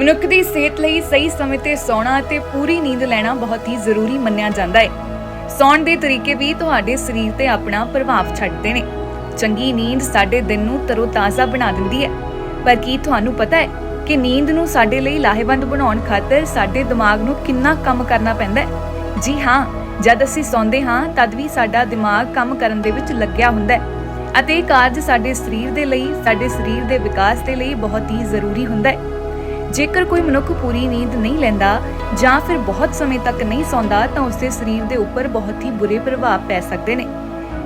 ਮਨੁੱਖ ਦੀ ਸਿਹਤ ਲਈ ਸਹੀ ਸਮੇਂ ਤੇ ਸੌਣਾ ਅਤੇ ਪੂਰੀ ਨੀਂਦ ਲੈਣਾ ਬਹੁਤ ਹੀ ਜ਼ਰੂਰੀ ਮੰਨਿਆ ਜਾਂਦਾ ਹੈ। ਸੌਣ ਦੇ ਤਰੀਕੇ ਵੀ ਤੁਹਾਡੇ ਸਰੀਰ ਤੇ ਆਪਣਾ ਪ੍ਰਭਾਵ ਛੱਡਦੇ ਨੇ। ਚੰਗੀ ਨੀਂਦ ਸਾਡੇ ਦਿਨ ਨੂੰ ਤਰੋਤਾਜ਼ਾ ਬਣਾ ਦਿੰਦੀ ਹੈ। ਪਰ ਕੀ ਤੁਹਾਨੂੰ ਪਤਾ ਹੈ ਕਿ ਨੀਂਦ ਨੂੰ ਸਾਡੇ ਲਈ ਲਾਹੇਵੰਦ ਬਣਾਉਣ ਖਾਤਰ ਸਾਡੇ ਦਿਮਾਗ ਨੂੰ ਕਿੰਨਾ ਕੰਮ ਕਰਨਾ ਪੈਂਦਾ ਹੈ? ਜੀ ਹਾਂ, ਜਦ ਅਸੀਂ ਸੌਂਦੇ ਹਾਂ, ਤਦ ਵੀ ਸਾਡਾ ਦਿਮਾਗ ਕੰਮ ਕਰਨ ਦੇ ਵਿੱਚ ਲੱਗਿਆ ਹੁੰਦਾ ਹੈ। ਅਤੇ ਇਹ ਕਾਰਜ ਸਾਡੇ ਸਰੀਰ ਦੇ ਲਈ, ਸਾਡੇ ਸਰੀਰ ਦੇ ਵਿਕਾਸ ਦੇ ਲਈ ਬਹੁਤ ਹੀ ਜ਼ਰੂਰੀ ਹੁੰਦਾ ਹੈ। ਜੇਕਰ ਕੋਈ ਮਨੁੱਖ ਪੂਰੀ ਨੀਂਦ ਨਹੀਂ ਲੈਂਦਾ ਜਾਂ ਫਿਰ ਬਹੁਤ ਸਮੇਂ ਤੱਕ ਨਹੀਂ ਸੌਂਦਾ, ਤਾਂ ਉਸਦੇ ਸਰੀਰ ਦੇ ਉੱਪਰ ਬਹੁਤ ਹੀ ਬੁਰੇ ਪ੍ਰਭਾਵ ਪੈ ਸਕਦੇ ਨੇ।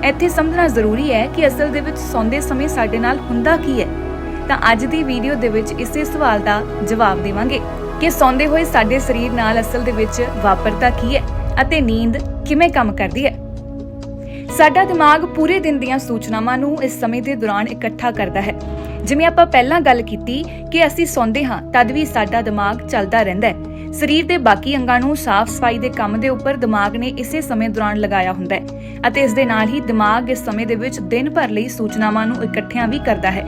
ਇੱਥੇ ਸਮਝਣਾ ਜ਼ਰੂਰੀ ਹੈ ਕਿ ਅਸਲ ਦੇ ਵਿੱਚ ਸੌਂਦੇ ਸਮੇਂ ਸਾਡੇ ਨਾਲ ਹੁੰਦਾ ਕੀ ਹੈ। ਤਾਂ ਅੱਜ ਦੀ ਵੀਡੀਓ ਦੇ ਵਿੱਚ ਇਸੇ ਸਵਾਲ ਦਾ ਜਵਾਬ ਦੇਵਾਂਗੇ। ਕਿ ਸੌਂਦੇ ਹੋਏ ਸਾਡੇ ਸਰੀਰ ਨਾਲ ਅਸਲ ਦੇ ਵਿੱਚ ਵਾਪਰਦਾ ਕੀ ਹੈ ਅਤੇ ਨੀਂਦ ਕਿਵੇਂ ਕੰਮ ਕਰਦੀ ਹੈ? ਸਾਡਾ ਦਿਮਾਗ ਪੂਰੇ ਦਿਨ ਦੀਆਂ ਸੂਚਨਾਵਾਂ ਨੂੰ ਇਸ ਸਮੇਂ ਦੇ ਦੌਰਾਨ ਇਕੱਠਾ ਕਰਦਾ ਹੈ। ਜਿਵੇਂ ਆਪਾਂ ਪਹਿਲਾਂ ਗੱਲ ਕੀਤੀ ਕਿ ਅਸੀਂ ਸੌਂਦੇ ਹਾਂ, ਤਦ ਵੀ ਸਾਡਾ ਦਿਮਾਗ ਚੱਲਦਾ ਰਹਿੰਦਾ ਹੈ। ਸਰੀਰ ਦੇ ਬਾਕੀ ਅੰਗਾਂ ਨੂੰ ਸਾਫ਼ ਸਫ਼ਾਈ ਦੇ ਕੰਮ ਦੇ ਉੱਪਰ ਦਿਮਾਗ ਨੇ ਇਸੇ ਸਮੇਂ ਦੌਰਾਨ ਲਗਾਇਆ ਹੁੰਦਾ ਹੈ ਅਤੇ ਇਸ ਦੇ ਨਾਲ ਹੀ ਦਿਮਾਗ ਇਸ ਸਮੇਂ ਦੇ ਵਿੱਚ ਦਿਨ ਭਰ ਲਈ ਸੂਚਨਾਵਾਂ ਨੂੰ ਇਕੱਠਿਆਂ ਵੀ ਕਰਦਾ ਹੈ।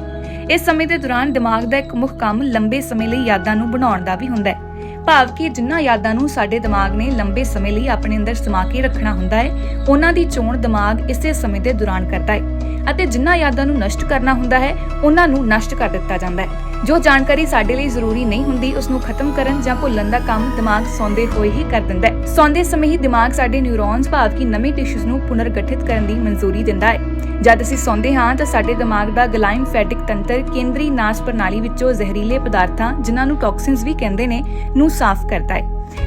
ਇਸ ਸਮੇਂ ਦੇ ਦੌਰਾਨ ਦਿਮਾਗ ਦਾ ਇੱਕ ਮੁੱਖ ਕੰਮ ਲੰਬੇ ਸਮੇਂ ਲਈ ਯਾਦਾਂ ਨੂੰ ਬਣਾਉਣ ਦਾ ਵੀ ਹੁੰਦਾ ਹੈ। ਭਾਵ ਕਿ ਜਿਨ੍ਹਾਂ ਯਾਦਾਂ ਨੂੰ ਸਾਡੇ ਦਿਮਾਗ ਨੇ ਲੰਬੇ ਸਮੇਂ ਲਈ ਆਪਣੇ ਅੰਦਰ ਸਮਾ ਕੇ ਰੱਖਣਾ ਹੁੰਦਾ ਹੈ, ਉਹਨਾਂ ਦੀ ਚੋਣ ਦਿਮਾਗ ਇਸੇ ਸਮੇਂ ਦੇ ਦੌਰਾਨ ਕਰਦਾ ਹੈ ਅਤੇ ਜਿਨ੍ਹਾਂ ਯਾਦਾਂ ਨੂੰ ਨਸ਼ਟ ਕਰਨਾ ਹੁੰਦਾ ਹੈ, ਉਹਨਾਂ ਨੂੰ ਨਸ਼ਟ ਕਰ ਦਿੱਤਾ ਜਾਂਦਾ ਹੈ। ਜੋ ਜਾਣਕਾਰੀ ਸਾਡੇ ਲਈ ਜ਼ਰੂਰੀ ਨਹੀਂ ਹੁੰਦੀ, ਉਸ ਨੂੰ ਖਤਮ ਕਰਨ ਜਾਂ ਭੁੱਲਣ ਦਾ ਕੰਮ ਦਿਮਾਗ ਸੌਂਦੇ ਹੋਏ ਹੀ ਕਰ ਦਿੰਦਾ ਹੈ। ਸੌਂਦੇ ਸਮੇਂ ਹੀ ਦਿਮਾਗ ਸਾਡੇ ਨਿਊਰੋਨਸ ਭਾਵ ਕਿ ਨਵੇਂ ਟਿਸ਼ੂਜ਼ ਨੂੰ ਪੁਨਰਗਠਿਤ ਕਰਨ ਦੀ ਮਨਜ਼ੂਰੀ ਦਿੰਦਾ ਹੈ। ਜਦ ਅਸੀਂ ਸੌਂਦੇ ਹਾਂ ਤਾਂ ਸਾਡੇ ਦਿਮਾਗ ਦਾ ਗਲਾਈਮਫੈਟਿਕ ਤੰਤਰ ਕੇਂਦਰੀ ਨਾਸ ਪ੍ਰਣਾਲੀ ਵਿੱਚੋਂ ਜ਼ਹਿਰੀਲੇ ਪਦਾਰਥਾਂ, ਜਿਨ੍ਹਾਂ ਨੂੰ ਟੌਕਸਿਨਸ ਵੀ ਕਹਿੰਦੇ ਨੇ, ਨੂੰ ਸਾਫ਼ ਕਰਦਾ ਹੈ।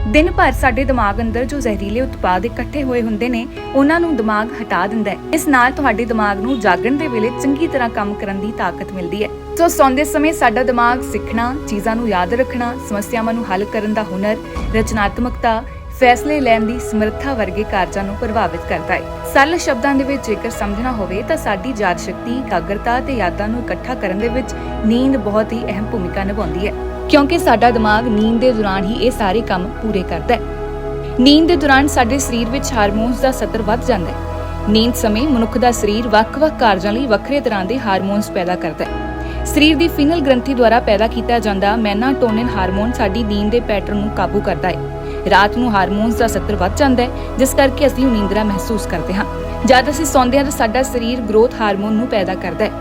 ਦਿਨ ਭਰ ਸਾਡੇ ਦਿਮਾਗ ਅੰਦਰ ਜੋ ਜ਼ਹਿਰੀਲੇ ਉਤਪਾਦ ਇਕੱਠੇ ਹੋਏ ਹੁੰਦੇ ਨੇ, ਉਹਨਾਂ ਨੂੰ ਦਿਮਾਗ ਹਟਾ ਦਿੰਦਾ ਹੈ। ਇਸ ਨਾਲ ਤੁਹਾਡੇ ਦਿਮਾਗ ਨੂੰ ਜਾਗਣ ਦੇ ਵੇਲੇ ਚੰਗੀ ਤਰ੍ਹਾਂ ਕੰਮ ਕਰਨ ਦੀ ਤਾਕਤ ਮਿਲਦੀ ਹੈ। ਸੋ ਸੌਂਦੇ ਸਮੇਂ ਸਾਡਾ ਦਿਮਾਗ ਸਿੱਖਣਾ, ਚੀਜ਼ਾਂ ਨੂੰ ਯਾਦ ਰੱਖਣਾ, ਸਮੱਸਿਆਵਾਂ ਨੂੰ ਹੱਲ ਕਰਨ ਦਾ ਹੁਨਰ, ਰਚਨਾਤਮਕਤਾ ਫੈਸਲੇ ਲੈਣ ਦੀ ਸਮਰੱਥਾ ਵਰਗੇ ਕਾਰਜਾਂ ਨੂੰ ਪ੍ਰਭਾਵਿਤ ਕਰਦਾ ਹੈ। ਸਰਲ ਸ਼ਬਦਾਂ ਦੇ ਵਿੱਚ ਜੇਕਰ ਸਮਝਣਾ ਹੋਵੇ ਤਾਂ ਸਾਡੀ ਯਾਦ ਸ਼ਕਤੀ, ਇਕਾਗਰਤਾ ਤੇ ਯਾਦਾਂ ਨੂੰ ਇਕੱਠਾ ਕਰਨ ਦੇ ਵਿੱਚ ਨੀਂਦ ਬਹੁਤ ਹੀ ਅਹਿਮ ਭੂਮਿਕਾ ਨਿਭਾਉਂਦੀ ਹੈ। ਕਿਉਂਕਿ ਸਾਡਾ ਦਿਮਾਗ ਨੀਂਦ ਦੇ ਦੌਰਾਨ ਹੀ ਇਹ ਸਾਰੇ ਕੰਮ ਪੂਰੇ ਕਰਦਾ ਹੈ। ਨੀਂਦ ਦੇ ਦੌਰਾਨ ਸਾਡੇ ਸਰੀਰ ਵਿੱਚ ਹਾਰਮੋਨਸ ਦਾ ਸਤਰ ਵੱਧ ਜਾਂਦਾ ਹੈ। ਨੀਂਦ ਸਮੇਂ ਮਨੁੱਖ ਦਾ ਸਰੀਰ ਵੱਖ-ਵੱਖ ਕਾਰਜਾਂ ਲਈ ਵੱਖਰੇ ਤਰ੍ਹਾਂ ਦੇ ਹਾਰਮੋਨਸ ਪੈਦਾ ਕਰਦਾ ਹੈ। ਸਰੀਰ ਦੀ ਫਿਨਲ ਗ੍ਰੰਥੀ ਦੁਆਰਾ ਪੈਦਾ ਕੀਤਾ ਜਾਂਦਾ ਮੈਨਾਟੋਨਿਨ ਹਾਰਮੋਨ ਸਾਡੀ ਨੀਂਦ ਦੇ ਪੈਟਰਨ ਨੂੰ ਕਾਬੂ ਕਰਦਾ ਹੈ। ਰਾਤ ਨੂੰ ਹਾਰਮੋਨਸ ਦਾ ਸਤਰ ਵੱਧ ਜਾਂਦਾ ਹੈ, ਜਿਸ ਕਰਕੇ ਅਸੀਂ ਨੀਂਦਰਾ ਮਹਿਸੂਸ ਕਰਦੇ ਹਾਂ। ਜਦ ਅਸੀਂ ਸੌਂਦੇ ਹਾਂ ਤਾਂ ਸਾਡਾ ਸਰੀਰ ਗਰੋਥ ਹਾਰਮੋਨ ਨੂੰ ਪੈਦਾ ਕਰਦਾ ਹੈ,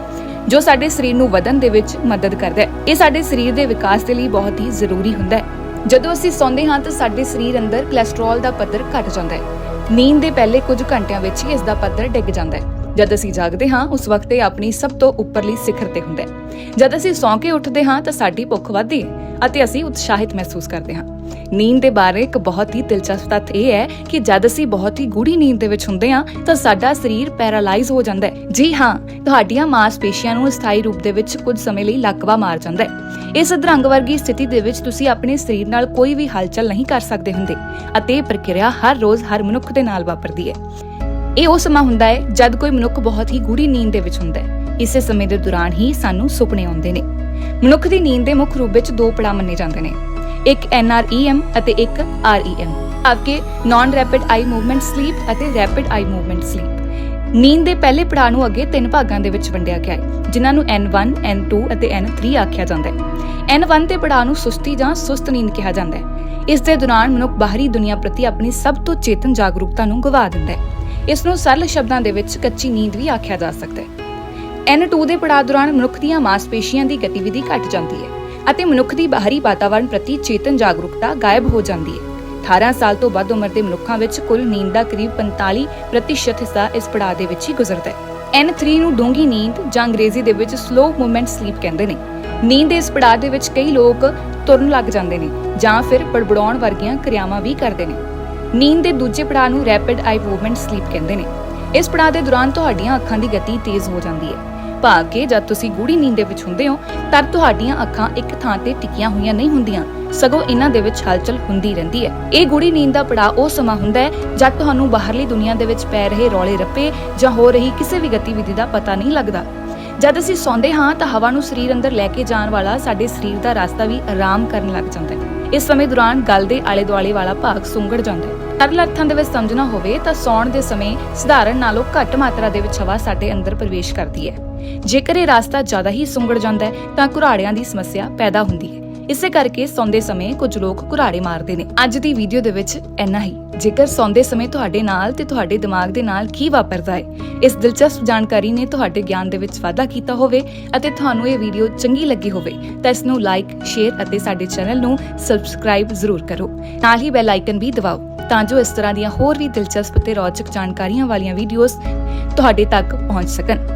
ਜੋ ਸਾਡੇ ਸਰੀਰ ਨੂੰ ਵਧਣ ਦੇ ਵਿੱਚ ਮਦਦ ਕਰਦਾ ਹੈ। ਇਹ ਸਾਡੇ ਸਰੀਰ ਦੇ ਵਿਕਾਸ ਦੇ ਲਈ ਬਹੁਤ ਹੀ ਜ਼ਰੂਰੀ ਹੁੰਦਾ ਹੈ। ਜਦੋਂ ਅਸੀਂ ਸੌਂਦੇ ਹਾਂ ਤਾਂ ਸਾਡੇ ਸਰੀਰ ਅੰਦਰ ਕੋਲੇਸਟ੍ਰੋਲ ਦਾ ਪੱਧਰ ਘਟ ਜਾਂਦਾ ਹੈ। ਨੀਂਦ ਦੇ ਪਹਿਲੇ ਕੁਝ ਘੰਟਿਆਂ ਵਿੱਚ ਹੀ ਇਸ ਦਾ ਪੱਧਰ ਡਿੱਗ ਜਾਂਦਾ ਹੈ। ਜਦ ਅਸੀਂ ਜਾਗਦੇ ਹਾਂ, ਉਸ ਵਕਤ ਇਹ ਆਪਣੀ ਸਭ ਤੋਂ ਉੱਪਰਲੀ ਸਿਖਰ ਤੇ ਹੁੰਦਾ। ਹੈ ਜਦ ਅਸੀਂ ਸੌਂ ਕੇ ਉੱਠਦੇ ਹਾਂ, ਤਾਂ ਸਾਡੀ ਭੁੱਖ ਵੱਧਦੀ ਹੈ ਅਤੇ ਅਸੀਂ ਉਤਸ਼ਾਹਿਤ ਮਹਿਸੂਸ ਕਰਦੇ ਹਾਂ। ਨੀਂਦ ਦੇ ਬਾਰੇ ਇੱਕ ਬਹੁਤ ਹੀ ਦਿਲਚਸਪ ਤੱਥ ਇਹ ਹੈ ਕਿ ਜਦ ਅਸੀਂ ਬਹੁਤ ਹੀ ਗੂੜੀ ਨੀਂਦ ਦੇ ਵਿੱਚ ਹੁੰਦੇ ਹਾਂ, ਤਾਂ ਸਾਡਾ ਸਰੀਰ ਪੈਰਾਲਾਈਜ਼ ਹੋ ਜਾਂਦਾ ਹੈ। ਜੀ ਹਾਂ, ਤੁਹਾਡੀਆਂ ਮਾਸਪੇਸ਼ੀਆਂ ਨੂੰ ਸਥਾਈ ਰੂਪ ਦੇ ਵਿੱਚ ਕੁਝ ਸਮੇਂ ਲਈ ਲਕਵਾ ਮਾਰ ਜਾਂਦਾ ਹੈ। ਇਸ ਅਧਰੰਗ ਵਰਗੀ ਸਥਿਤੀ ਦੇ ਵਿੱਚ ਤੁਸੀਂ ਆਪਣੇ ਸਰੀਰ ਨਾਲ ਕੋਈ ਵੀ ਹਲਚਲ ਨਹੀਂ ਕਰ ਸਕਦੇ ਹੁੰਦੇ ਅਤੇ ਇਹ ਪ੍ਰਕਿਰਿਆ ਹਰ ਰੋਜ਼ ਹਰ ਮਨੁੱਖ ਦੇ ਨਾਲ ਵਾਪਰਦੀ ਹੈ। ਇਹ ਉਹ ਸਮਾਂ ਹੁੰਦਾ ਹੈ ਜਦ ਕੋਈ ਮਨੁੱਖ ਬਹੁਤ ਹੀ ਗੂੜੀ ਨੀਂਦ ਦੇ ਵਿੱਚ ਹੁੰਦਾ ਹੈ। ਇਸੇ ਸਮੇਂ ਦੇ ਦੌਰਾਨ ਹੀ ਸਾਨੂੰ ਸੁਪਨੇ ਆਉਂਦੇ ਨੇ। ਮਨੁੱਖ ਦੀ ਨੀਂਦ ਦੇ ਮੁੱਖ ਰੂਪ ਵਿੱਚ ਦੋ ਪੜਾਅ ਮੰਨੇ ਜਾਂਦੇ ਨੇ। ਇੱਕ NREM ਅਤੇ ਇੱਕ REM ਆਪਕੇ non rapid eye movement sleep ਅਤੇ ਰੈਪਿਡ ਆਈ ਮੂਵਮੈਂਟ ਸਲੀਪ ਨੀਂਦ ਦੇ ਪਹਿਲੇ ਪੜਾਅ ਨੂੰ ਅੱਗੇ ਤਿੰਨ ਭਾਗਾਂ ਦੇ ਵਿੱਚ ਵੰਡਿਆ ਗਿਆ ਹੈ ਜਿਨ੍ਹਾਂ ਨੂੰ N1, N2 ਅਤੇ N3 ਆਖਿਆ ਜਾਂਦਾ ਹੈ। N1 ਦੇ ਪੜਾਅ ਨੂੰ ਸੁਸਤੀ ਜਾਂ ਸੁਸਤ ਨੀਂਦ ਕਿਹਾ ਜਾਂਦਾ ਹੈ। ਇਸ ਦੇ ਦੌਰਾਨ ਮਨੁੱਖ ਬਾਹਰੀ ਦੁਨੀਆ ਪ੍ਰਤੀ ਆਪਣੀ ਸਭ ਤੋਂ ਚੇਤਨ ਜਾਗਰੂਕਤਾ ਨੂੰ ਗਵਾ ਦਿੰਦਾ ਹੈ। ਇਸ ਨੂੰ ਸਰਲ ਸ਼ਬਦਾਂ ਦੇ ਵਿੱਚ ਕੱਚੀ ਨੀਂਦ ਵੀ ਆਖਿਆ ਜਾ ਸਕਦਾ ਹੈ। N2 ਦੇ ਪੜਾਅ ਦੌਰਾਨ ਮਨੁੱਖ ਦੀਆਂ ਮਾਸਪੇਸ਼ੀਆਂ ਦੀ ਗਤੀਵਿਧੀ ਘਟ ਜਾਂਦੀ ਹੈ ਅਤੇ ਮਨੁੱਖ ਦੀ ਬਾਹਰੀ ਵਾਤਾਵਰਣ ਪ੍ਰਤੀ ਚੇਤਨ ਜਾਗਰੂਕਤਾ ਗਾਇਬ ਹੋ ਜਾਂਦੀ ਹੈ। 18 ਸਾਲ ਤੋਂ ਵੱਧ ਉਮਰ ਦੇ ਮਨੁੱਖਾਂ ਵਿੱਚ ਕੁੱਲ ਨੀਂਦ ਦਾ ਕਰੀਬ 45% ਹਿੱਸਾ ਇਸ ਪੜਾਅ ਦੇ ਵਿੱਚ ਹੀ ਗੁਜ਼ਰਦਾ ਹੈ। N3 ਨੂੰ ਡੂੰਗੀ ਨੀਂਦ ਜਾਂ ਅੰਗਰੇਜ਼ੀ ਦੇ ਵਿੱਚ ਸਲੋ ਮੂਵਮੈਂਟ ਸਲੀਪ ਕਹਿੰਦੇ ਨੇ। ਨੀਂਦ ਦੇ ਇਸ ਪੜਾਅ ਦੇ ਵਿੱਚ ਕਈ ਲੋਕ ਤੁਰਨ ਲੱਗ ਜਾਂਦੇ ਨੇ ਜਾਂ ਫਿਰ ਬੜਬੜਾਉਣ ਵਰਗੀਆਂ ਕਿਰਿਆਵਾਂ ਵੀ ਕਰਦੇ ਨੇ। ਨੀਂਦ ਦੇ ਦੂਜੇ ਪੜਾਅ ਨੂੰ ਰੈਪਿਡ ਆਈ ਮੂਵਮੈਂਟ ਸਲੀਪ ਕਹਿੰਦੇ ਨੇ। ਇਸ ਪੜਾਅ ਦੇ ਦੌਰਾਨ ਤੁਹਾਡੀਆਂ ਅੱਖਾਂ ਦੀ ਗਤੀ ਤੇਜ਼ ਹੋ ਜਾਂਦੀ ਹੈ। ਭਾਵ ਕਿ ਜਦ ਤੁਸੀਂ ਗੂੜੀ ਨੀਂਦ ਦੇ ਵਿੱਚ ਹੁੰਦੇ ਹੋ, ਤਦ ਤੁਹਾਡੀਆਂ ਅੱਖਾਂ ਇੱਕ ਥਾਂ ਤੇ ਟਿਕੀਆਂ ਹੋਈਆਂ ਨਹੀਂ ਹੁੰਦੀਆਂ, ਸਗੋਂ ਇਹਨਾਂ ਦੇ ਵਿੱਚ ਹਲਚਲ ਹੁੰਦੀ ਰਹਿੰਦੀ ਹੈ। ਇਹ ਗੂੜੀ ਨੀਂਦ ਦਾ ਪੜਾਅ ਉਹ ਸਮਾਂ ਹੁੰਦਾ ਹੈ, ਜਦ ਤੁਹਾਨੂੰ ਬਾਹਰਲੀ ਦੁਨੀਆ ਦੇ ਵਿੱਚ ਪੈ ਰਹੇ ਰੌਲੇ ਰੱਪੇ ਜਾਂ ਹੋ ਰਹੀ ਕਿਸੇ ਵੀ ਗਤੀਵਿਧੀ ਦਾ ਪਤਾ ਨਹੀਂ ਲੱਗਦਾ। ਜਦ ਅਸੀਂ ਸੌਂਦੇ ਹਾਂ ਤਾਂ ਹਵਾ ਨੂੰ ਸਰੀਰ ਅੰਦਰ ਲੈ ਕੇ ਜਾਣ ਵਾਲਾ ਸਾਡੇ ਸਰੀਰ ਦਾ ਰਸਤਾ ਵੀ ਆਰਾਮ ਕਰਨ ਲੱਗ ਜਾਂਦਾ ਹੈ। ਇਸ ਸਮੇਂ ਦੌਰਾਨ ਗਲ ਦੇ ਆਲੇ ਦੁਆਲੇ ਵਾਲਾ ਭਾਗ ਸੁੰਗੜ ਜਾਂਦਾ ਹੈ। ਸਰਲ ਅਰਥਾਂ ਦੇ ਵਿੱਚ ਸਮਝਣਾ ਹੋਵੇ ਤਾਂ ਸੌਣ ਦੇ ਸਮੇਂ ਸਧਾਰਨ ਨਾਲੋਂ ਘੱਟ ਮਾਤਰਾ ਦੇ ਵਿੱਚ ਹਵਾ ਸਾਡੇ ਅੰਦਰ ਪ੍ਰਵੇਸ਼ ਕਰਦੀ ਹੈ। ਜੇਕਰ ਇਹ ਰਸਤਾ ਜ਼ਿਆਦਾ ਹੀ ਸੁੰਗੜ ਜਾਂਦਾ ਹੈ ਤਾਂ ਘੁਰਾੜਿਆਂ ਦੀ ਸਮੱਸਿਆ ਪੈਦਾ ਹੁੰਦੀ ਹੈ। ਇਸੇ ਕਰਕੇ ਸੌਂਦੇ ਸਮੇਂ ਕੁਝ ਲੋਕ ਘੁਰਾੜੇ ਮਾਰਦੇ ਨੇ। ਅੱਜ ਦੀ ਵੀਡੀਓ ਦੇ ਵਿੱਚ ਇੰਨਾ ਹੀ। ਜੇਕਰ ਸੌਂਦੇ ਸਮੇਂ ਤੁਹਾਡੇ ਨਾਲ ਤੇ ਤੁਹਾਡੇ ਦਿਮਾਗ ਦੇ ਨਾਲ ਕੀ ਵਾਪਰਦਾ ਹੈ, ਇਸ ਦਿਲਚਸਪ ਜਾਣਕਾਰੀ ਨੇ ਤੁਹਾਡੇ ਗਿਆਨ ਦੇ ਵਿੱਚ ਵਾਧਾ ਕੀਤਾ ਹੋਵੇ ਅਤੇ ਤੁਹਾਨੂੰ ਇਹ ਵੀਡੀਓ ਚੰਗੀ ਲੱਗੀ ਹੋਵੇ, ਤਾਂ ਇਸ ਨੂੰ ਲਾਈਕ ਸ਼ੇਅਰ ਅਤੇ ਸਾਡੇ ਚੈਨਲ ਨੂੰ ਸਬਸਕ੍ਰਾਈਬ ਜ਼ਰੂਰ ਕਰੋ। ਨਾਲ ਹੀ ਬੈਲ ਆਈਕਨ ਵੀ ਦਬਾਓ, ਤਾਂ ਜੋ ਇਸ ਤਰ੍ਹਾਂ ਦੀਆਂ ਹੋਰ ਵੀ ਦਿਲਚਸਪ ਤੇ ਰੌਚਕ ਜਾਣਕਾਰੀਆਂ ਵਾਲੀਆਂ ਵੀਡੀਓਜ਼ ਤੁਹਾਡੇ ਤੱਕ ਪਹੁੰਚ ਸਕਣ।